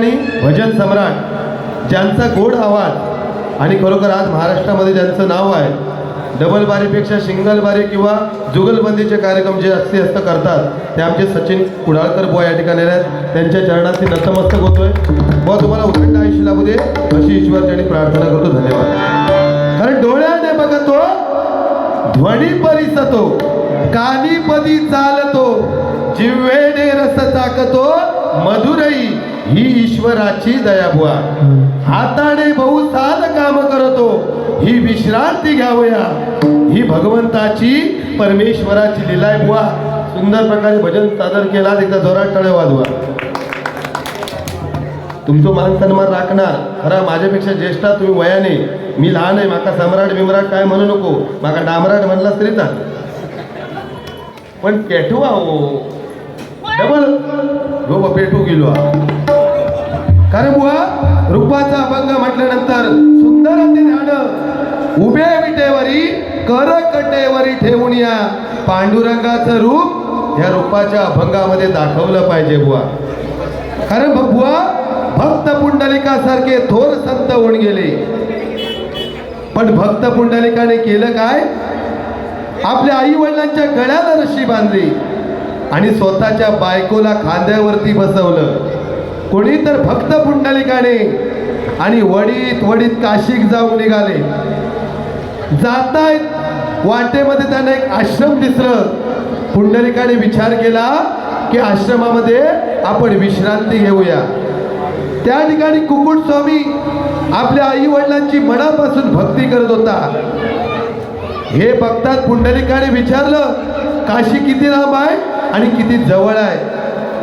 ठिकाणी भजन सम्राट ज्यांचा गोड आवाज आणि खरोखर आज महाराष्ट्रामध्ये ज्यांचं नाव आहे डबल बारीपेक्षा सिंगल बारी किंवा जुगलबंदीचे कार्यक्रम जे जास्तीत जास्त करतात ते आमचे सचिन कुडाळकर बुवा या ठिकाणी आहेत त्यांच्या चरणाशी नतमस्तक होतोय. व तुम्हाला उखंड आयुष्य लागू दे अशी ईश्वरचरणी प्रार्थना करतो. धन्यवाद. कारण डोळ्याने बघतो ध्वनी परिसतो कानीपदी चालतो जिव्हेने रस चाकतो मधुरई ही ईश्वराची दया बुवा. हाताने बहु साध काम करतो. ही विश्रांती घ्यावया. ही भगवंताची परमेश्वराची लिलाय बुवा. सुंदर प्रकारे भजन सादर केला एकदा जोरात टळे वाजवा. तुमचं मान सन्मान राखणार. खरा माझ्यापेक्षा ज्येष्ठा तुम्ही वयाने. मी लहान आहे माका सम्राट बिमराट काय म्हणू नको. माका डामराट म्हणला तरी चाल. पण पेठू आहो. डबल. हो पेठू गेलो हा. कारण बुवा रूपाचा अभंग म्हटल्यानंतर सुंदर ते झाड. उभे विटेवरी कर कटेवरी ठेवून या. पांडुरंगाचं रूप या रूपाच्या अभंगामध्ये दाखवलं पाहिजे बुवा. कारण बुवा भक्त पुंडलिकासारखे थोर संत होऊन गेले. पण भक्त पुंडलिकाने केलं काय? आपल्या आई वडिलांच्या गळ्याला रशी बांधली आणि स्वतःच्या बायकोला खांद्यावरती बसवलं. कोणी तर भक्त पुंडलिकाने आणि वडीत वडीत काशीक जाऊन निघाले. जातायत वाटेमध्ये त्यांना एक आश्रम दिसलं. पुंडलिकाने विचार केला की आश्रमामध्ये आपण विश्रांती घेऊया. त्या ठिकाणी कुकुट स्वामी आपल्या आई वडिलांची मनापासून भक्ती करत होता. हे बघतात पुंडलिकाने विचारलं काशी किती लांब आहे आणि किती जवळ आहे?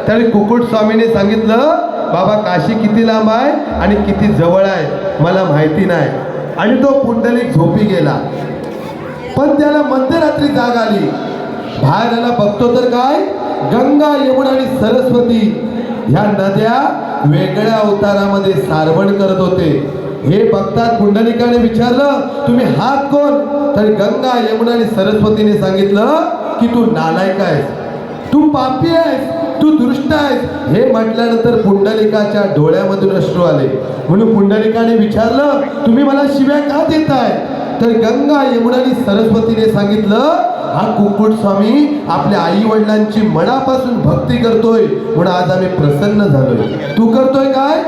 त्याने कुकुट स्वामीने सांगितलं बाबा काशी किती लांब आहे आणि किती जवळ आहे? मला माहिती नाही. आणि तो पुंडलिक झोपी गेला. पण त्याला मध्यरात्री जाग आली. बाहेर आला बघतो तर काय? गंगा यमुना आणि सरस्वती ह्या नद्या वेगळ्या अवतारामध्ये सारवण करत होते. हे बघतात पुंडलिकाने विचारलं तुम्ही हात कोण? तर गंगा यमुना आणि सरस्वतीने सांगितलं की तू नालायक आहेस. तू पापी आहेस. तू दृष्ट आहेस. हे म्हटल्यानंतर पुंडलिकाच्या डोळ्यामधून अश्रू आले. म्हणून पुंडलिकाने विचारलं तुम्ही मला शिव्या का देताय? तर गंगा यमुना आणि सरस्वतीने सांगितलं हा कुकुट स्वामी आपल्या आई वडिलांची मनापासून भक्ती करतोय. म्हणून आज आम्ही प्रसन्न झालोय. तू करतोय काय?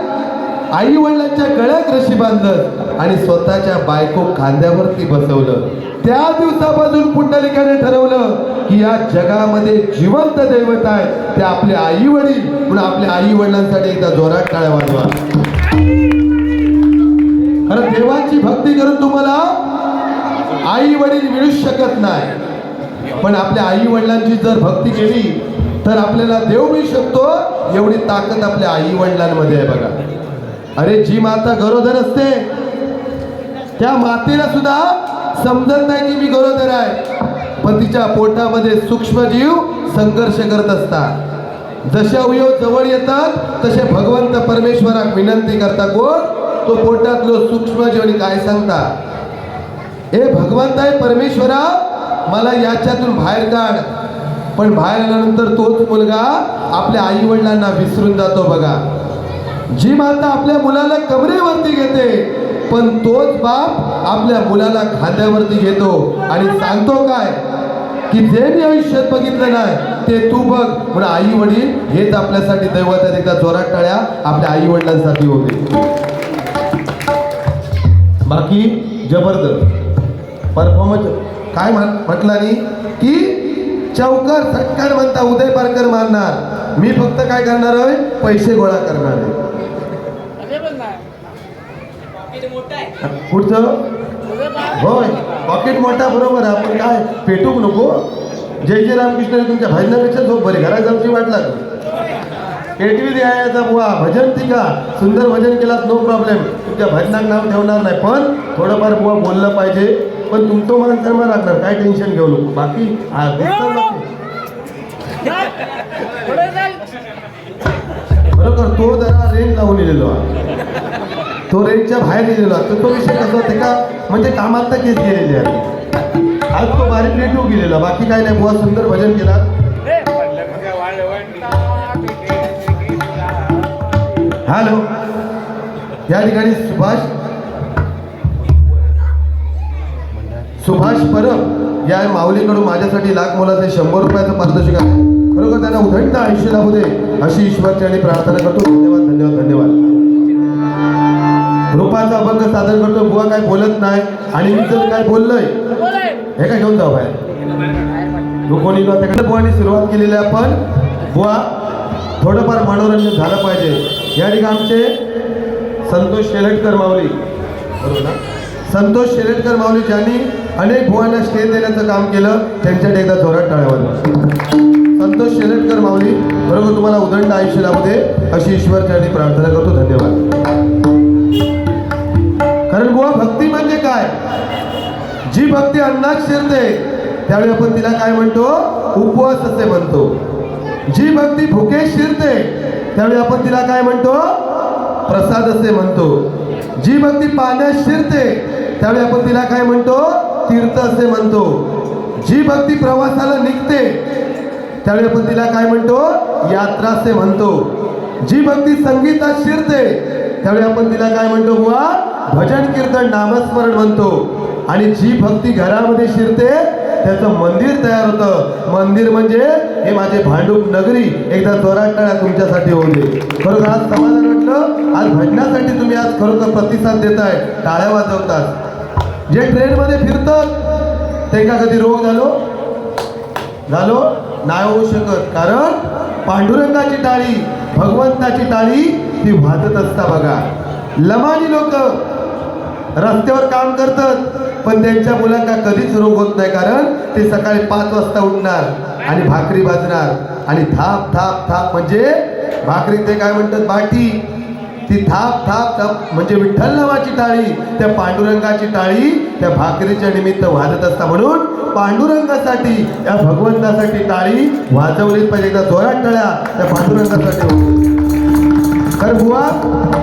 आई वडिलांच्या गळ्यात रशी बांधलं आणि स्वतःच्या बायको खांद्यावरती बसवलं. त्या दिवसापासून पुंडलिकाने ठरवलं की या जगामध्ये जिवंत दैवत आहे ते आपले आई वडील म्हणून आपल्या आई वडिलांसाठी एकदा जोरात टाळ्या वाजवा. खरं देवाची भक्ती करून तुम्हाला आई वडील मिळूच शकत नाही. पण आपल्या आई वडिलांची जर भक्ती केली तर आपल्याला देव मिळू शकतो एवढी ताकद आपल्या आई वडिलांमध्ये आहे बघा. अरे जी माता गरोदर असते त्या मातेला सुद्धा समजत नाही की मी गरोदर आहे. पण तिच्या पोटामध्ये सूक्ष्मजीव संघर्ष करत असतात. जसे अवयव जवळ येतात तसे भगवंत परमेश्वराक विनंती करता कोण? तो पोटातलो सूक्ष्मजीव आणि काय सांगता? हे भगवंत आहे परमेश्वरा मला याच्यातून बाहेर काढ. पण बाहेर आल्यानंतर तोच मुलगा आपल्या आई वडिलांना विसरून जातो बघा. जी माता आपल्या मुलाला कमरेवरती घेते पण तोच बाप आपल्या मुलाला खांद्यावरती घेतो आणि सांगतो काय की जे मी आयुष्यात बघितलं नाही ते तू बघ. म्हणून आई वडील हेच आपल्यासाठी दैवत एकदा जोरात टाळ्या आपल्या आई वडिलांसाठी होते. बाकी जबरदस्त. परफॉर्मन्स काय म्हण म्हटलं नाही की चौकर सटकार म्हणता उदय पारकर मारणार मी फक्त काय करणार आहे पैसे गोळा करणार आहे अरे पण नाही किती मोठा आहे पुढचं? होय पॉकेट मोठा बरोबर आहे. आपण काय पेटूक नको? जय जय रामकृष्ण तुमच्या भजनापेक्षा झोप बरी. घरात जाऊची वाट लागली. पेटवी द्यायचा बुवा. भजन ती का? सुंदर भजन केलात नो प्रॉब्लेम तुमच्या भजनात नाव ठेवणार नाही पण थोडंफार बुवा बोललं पाहिजे. पण तुमचं मन सन्मान लागणार काय टेन्शन घेऊ नको. बाकी बरोबर तो जरा रेंज लावून लिहिलेलो आहे. तो रेंजच्या बाहेर गेलेला तर तो विषय कसा होते का? म्हणजे कामात केस गेलेली आहे. आज तो बारीक रेटू गेलेला. बाकी काय नाही. बुवा सुंदर भजन केला. हॅलो? या ठिकाणी सुभाष. सुभाष परब. या माऊलीकडून माझ्यासाठी लाख मोलाचे शंभर रुपयाचं पारितोषिक आहे. खरोखर त्यांना उधळीत आयुष्य लाभू दे अशी ईश्वरची आणि प्रार्थना करतो. धन्यवाद धन्यवाद धन्यवाद. रूपाचा अभंग सादर करतो बुवा काय बोलत नाही आणि मी जर काय बोललोय? हे काय घेऊन जाऊ बाहेर? कोणी त्याकडे बुवानी सुरुवात केलेली आहे आपण. बुवा थोडंफार मनोरंजन झालं पाहिजे. या ठिकाणी आमचे संतोष शेलटकर माऊली. बरोबर ना? संतोष शेलटकर माऊली ज्यांनी अनेक बुवांना स्टेज देण्याचं काम केलं त्यांच्याकडे एकदा थोरात टाळ्यावर संतोष शेलटकर माऊली बरोबर तुम्हाला उदंड आयुष्य लाभू दे अशी ईश्वरच्या प्रार्थना करतो. धन्यवाद. कारण बुवा भक्ती म्हणजे काय? जी भक्ती अन्नात शिरते त्यावेळी आपण तिला काय म्हणतो? उपवास असे म्हणतो. जी भक्ती भुकेश शिरते त्यावेळी आपण तिला काय म्हणतो? प्रसाद असे म्हणतो. जी भक्ती पाण्यात शिरते त्यावेळी आपण तिला काय म्हणतो? तीर्थ असे म्हणतो. जी भक्ती प्रवासाला निघते त्यावेळी आपण तिला काय म्हणतो? यात्रा असे म्हणतो. जी भक्ती संगीतात शिरते त्यावेळी आपण तिला काय म्हणतो बुवा? भजन कीर्तन नामस्मरण म्हणतो. आणि जी भक्ती घरामध्ये शिरते त्याचं मंदिर तयार होतं. मंदिर म्हणजे हे माझे भांडूप नगरी. एकदा जोरात तुमच्यासाठी होते दे खरोखर आज समाधान वाटलं. आज भजनासाठी तुम्ही आज खरोखर प्रतिसाद देताय. टाळ्या वाजवतात. जे ट्रेनमध्ये फिरतात ते का कधी रोग झालो? झालो? नाही होऊ शकत. कारण पांडुरंगाची टाळी भगवंताची टाळी ती वाजत असता बघा. लमानी लोक रस्त्यावर काम करतात पण त्यांच्या मुलांना कधीच रोग होत नाही कारण ते सकाळी पाच वाजता उठणार आणि भाकरी भाजणार. आणि थाप थाप थाप म्हणजे भाकरी ते काय म्हणतात बाटी? ती थाप थाप थाप म्हणजे विठ्ठल नावाची टाळी. त्या पांडुरंगाची टाळी त्या भाकरीच्या निमित्त वाजत असता म्हणून पांडुरंगासाठी या भगवंतासाठी टाळी वाजवलीच पाहिजे. एकदा जोरात टाळ्या त्या पांडुरंगासाठी. तर बुवा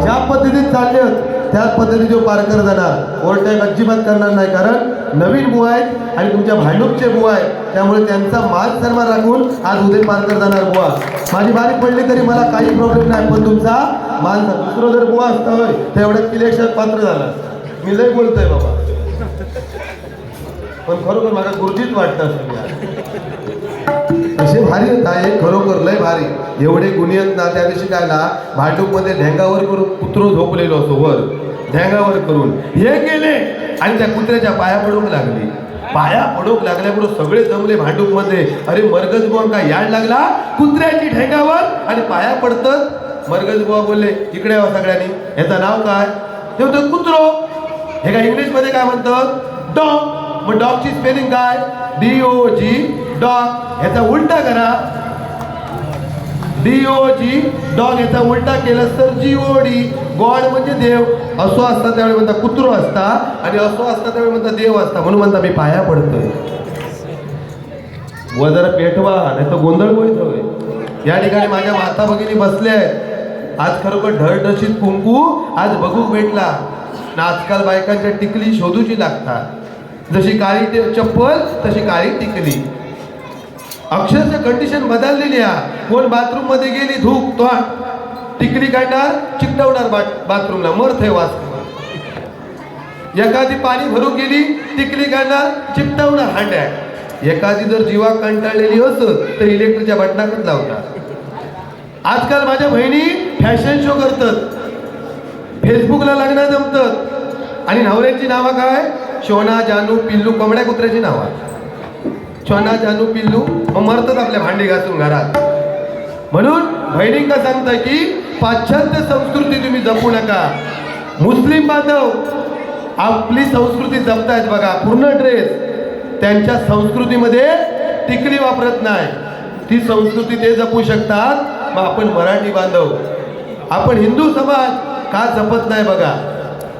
ज्या पद्धतीत चालले त्याच पद्धतीने जो पारकर जाणार ओरटॅक अजिबात करणार नाही. कारण नवीन बुवा आहेत आणि तुमच्या भांडूपचे बुवा आहेत. त्यामुळे त्यांचा मान सन्मान राखून आज उदय पारकर जाणार बुवा. माझी बारीक पडली तरी मला काही प्रॉब्लेम नाही पण तुमचा मान दुसरं जर बुवा असता होय तर एवढ्या इलेक्शन पात्र झाला. मी लय बोलतोय बाबा. पण खरोखर मला गुरुजीच वाटतं सगळ्या असे भारी होता हे खरोखर लय भारी. एवढे गुन्हे आहेत ना त्या दिवशी काय ना भांडूपमध्ये ढेंगावर करून कुत्रो झोपलेलो असो वर. ढेंगावर करून. हे गेले आणि त्या कुत्र्याच्या पाया पडूक लागली. पाया पडूक लागल्यामुळे सगळे जमले भांडूपमध्ये. अरे मरगज बुवा काय याड लागला? कुत्र्याची ढेंगावर आणि पाया पडतात मरगज बुवा बोलले इकडे यावं सगळ्यांनी. ह्याचं नाव काय? ते म्हणतात कुत्रो. हे काय इंग्लिशमध्ये काय म्हणतात डॉग. मग डॉगची स्पेलिंग काय? डी ओ जी डॉग याचा उलटा करा. डी ओ जी डॉग याचा उलटा केलास तर जी ओ डी गॉड म्हणजे देव. असो असता त्यावेळी म्हणता कुत्रो असता आणि असो असता त्यावेळी म्हणता देव असता. म्हणून म्हणता मी पाया पडतोय. व जरा पेटवा नाही तर गोंधळ होईल या ठिकाणी माझ्या माता भगिनी बसल्या आहेत. आज खरोखर ढळढशीत कुंकू आज बघू भेटला. ना आजकाल बायकांच्या टिकली शोधूची लागतात. जशी काळी ते चप्पल तशी काळी टिकली. अक्षरशः कंडिशन बदललेली आहे. कोण बाथरूममध्ये गेली धूप तो टिकली काढणार चिकटवणार बाथरूमला मरथे वास एखादी पाणी भरून गेली टिकली काढणार चिकटवणार हांड्या. एखादी जर जीवा कंटाळलेली असत तर इलेक्ट्रिकच्या बटनाकच लावणार. आजकाल माझ्या बहिणी फॅशन शो करतात. फेसबुकला लग्न जमतात. आणि नवऱ्याची नावं काय? शोना जानू पिल्लू कोंबड्या कुत्र्याची नावं. छोना जानू पिल्लू मग मरतात आपल्या भांडी घासून घरात. म्हणून बहिणींका सांगता की पाश्चात्य संस्कृती तुम्ही जपू नका. मुस्लिम बांधव आपली संस्कृती जपतायत बघा पूर्ण ड्रेस. त्यांच्या संस्कृतीमध्ये टिकली वापरत नाही. ती संस्कृती ते जपू शकतात. मग आपण मराठी बांधव. आपण हिंदू समाज का जपत नाही बघा?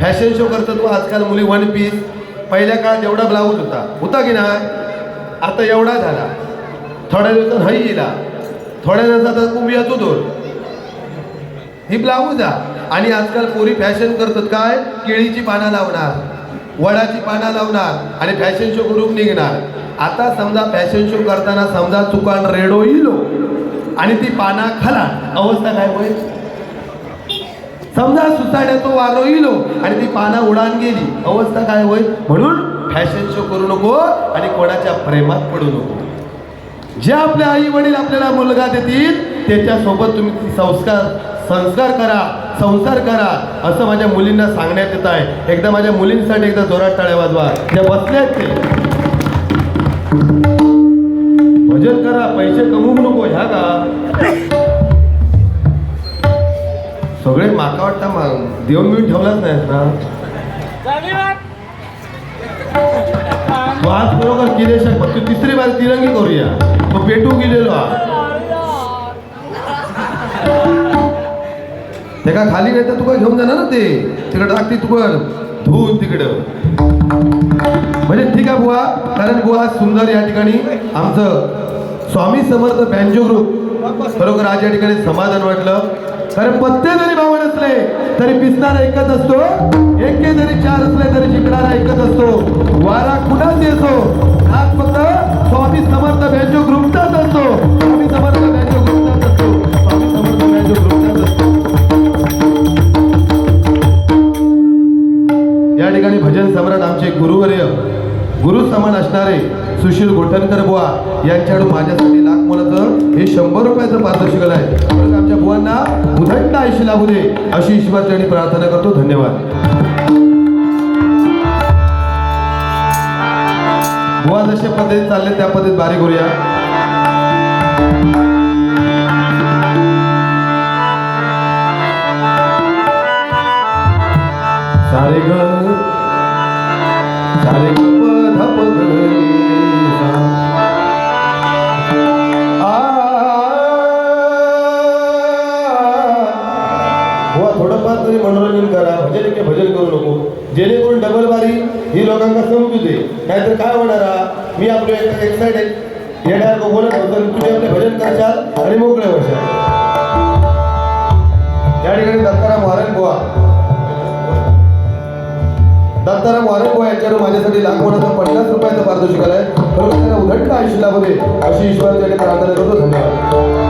फॅशन शो करतात आजकाल मुली वन पीस पहिल्या काळात एवढा ब्लाऊज होता. होता की नाही? आता एवढा झाला. थोड्या दिवसात हई गेला. थोड्या दिवसात उभी असू दोन. ही ब्लाऊज द्या आणि आजकाल पोरी फॅशन करतात काय? केळीची पानं लावणार वडाची पानं लावणार आणि फॅशन शो करून निघणार. आता समजा फॅशन शो करताना समजा चुकान रेडो इलो आणि ती पाना खाला अवस्था काय होईल समजा सुसाड्याचं वारो इलो आणि ती पाना उडान गेली. अवस्था काय होईल म्हणून फॅशन शो करू नको आणि कोणाच्या प्रेमात पडू नको. जे आपले आई वडील आपल्याला मुलगा देतील त्याच्यासोबत तुम्ही संस्कार संस्कार करा संसार करा असं माझ्या मुलींना सांगण्यात येत आहे. एकदा माझ्या मुलींसाठी एकदा जोरात टाळ्या वाजवा. त्या बसल्यात ते. भजन करा पैसे कमवू नको ह्या का? सगळे माका वाटतं देव मिळून ठेवलाच नाहीत ना? आज बरोबर किरे तू तिसरी बार तिरंगी करूया. मग पेटू गेलेलो त्याका ते का खाली नाही तर तुका घेऊन जाणार ना ते? तिकडे टाकते तुका धू तिकडं. म्हणजे ठीक आहे बुवा कारण बुवा सुंदर या ठिकाणी आमचं स्वामी समर्थ बँजो ग्रुप बरोबर आज या ठिकाणी समाधान वाटलं. कारण पत्ते जरी भाव असले तरी पिसणारा एकच असतो. एक जरी चार असले तरी जिंकणार यांच्याकडून माझ्यासाठी लाख मुलाचं हे शंभर रुपयाचं पारदर्शकल आहे परत आमच्या बुवांना उदंड आयुष्य लाभू दे अशी ईश्वरचरणी प्रार्थना करतो. धन्यवाद. बुवा जशा पद्धतीत चालले त्या पद्धतीत बारीक होऊया सारे घर सारे घर थोडंफार तरी मनोरंजन करा भजन के भजन करू नको. जेणेकरून डबल बारी ही लोकांना समजू दे. नाहीतर काय होणार मी आपलं एक्साइटेड येणार को बोलत होतो तुम्ही आपले भजन करशाल आणि मोकळे होशाल. या ठिकाणी दत्ताराम वारण गोवा दत्ताराम वारण गोवा यांच्यावर माझ्यासाठी लाख पन्नास रुपयाचा पारितोषिक आलंय. परंतु त्यांना उघडता आयुष्य लाभू दे अशी ईश्वराच्या प्रार्थना करतो. धन्यवाद.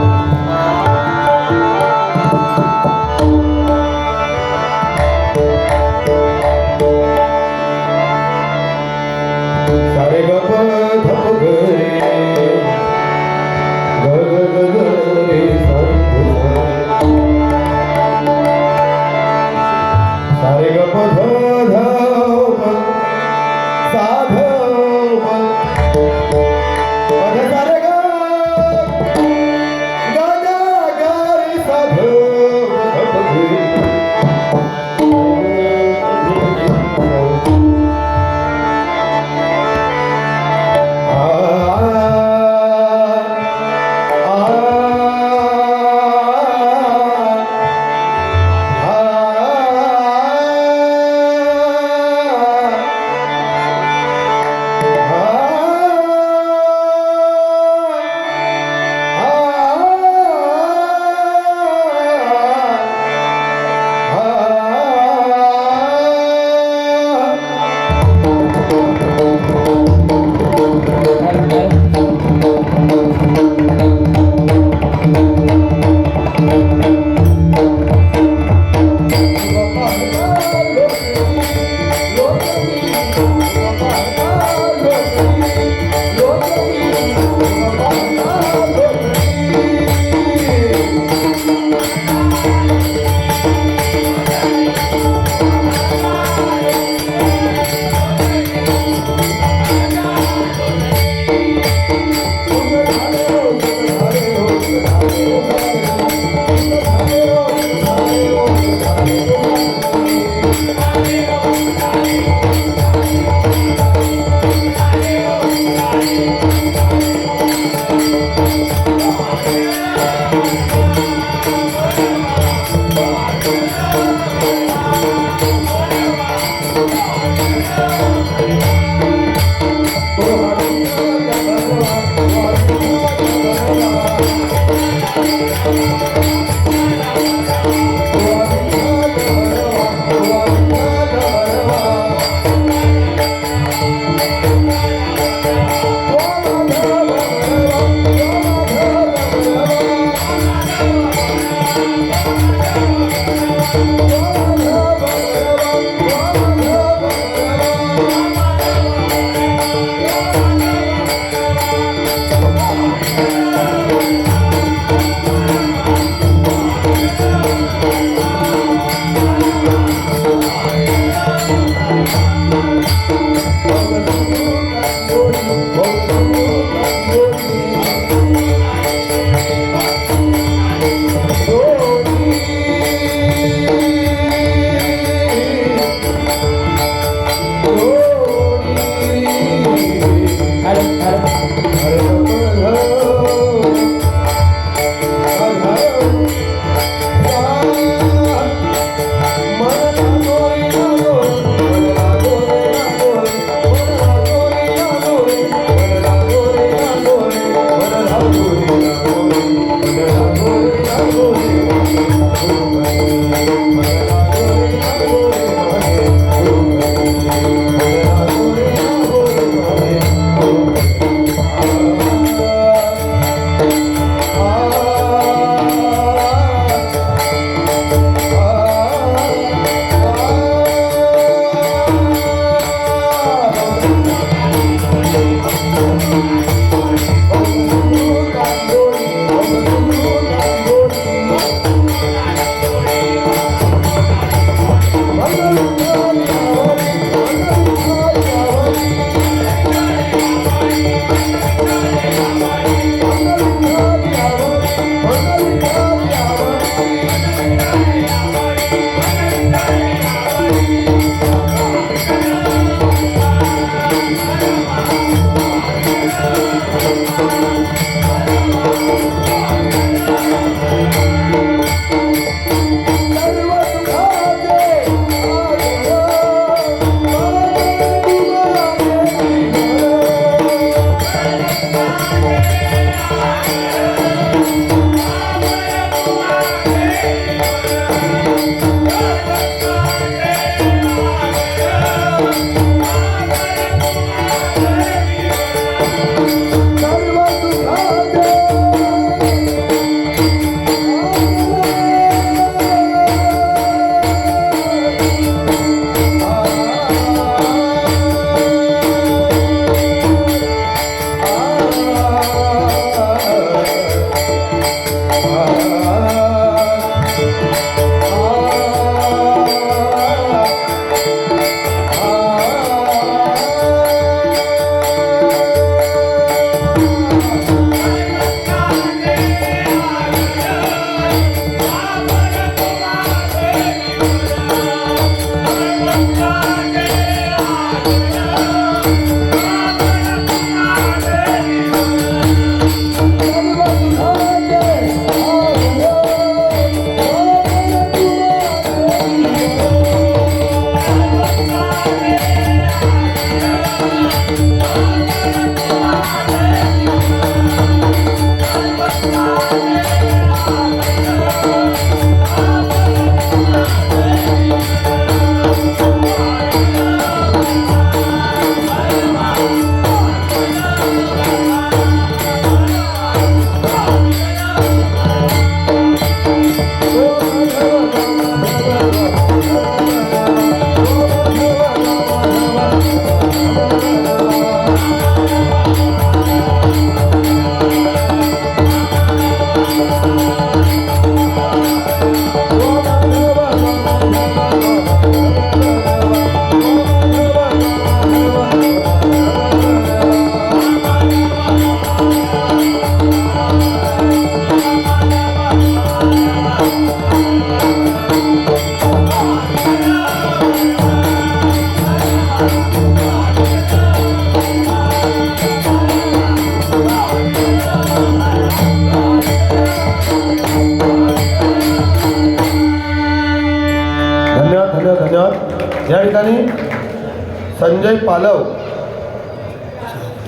संजय पालव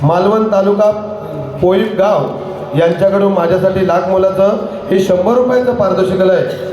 मालवण तालुका पोईप गाव यांच्याकडून माझ्यासाठी लाख मोलाचं हे शंभर रुपयाचं पारितोषिक आहे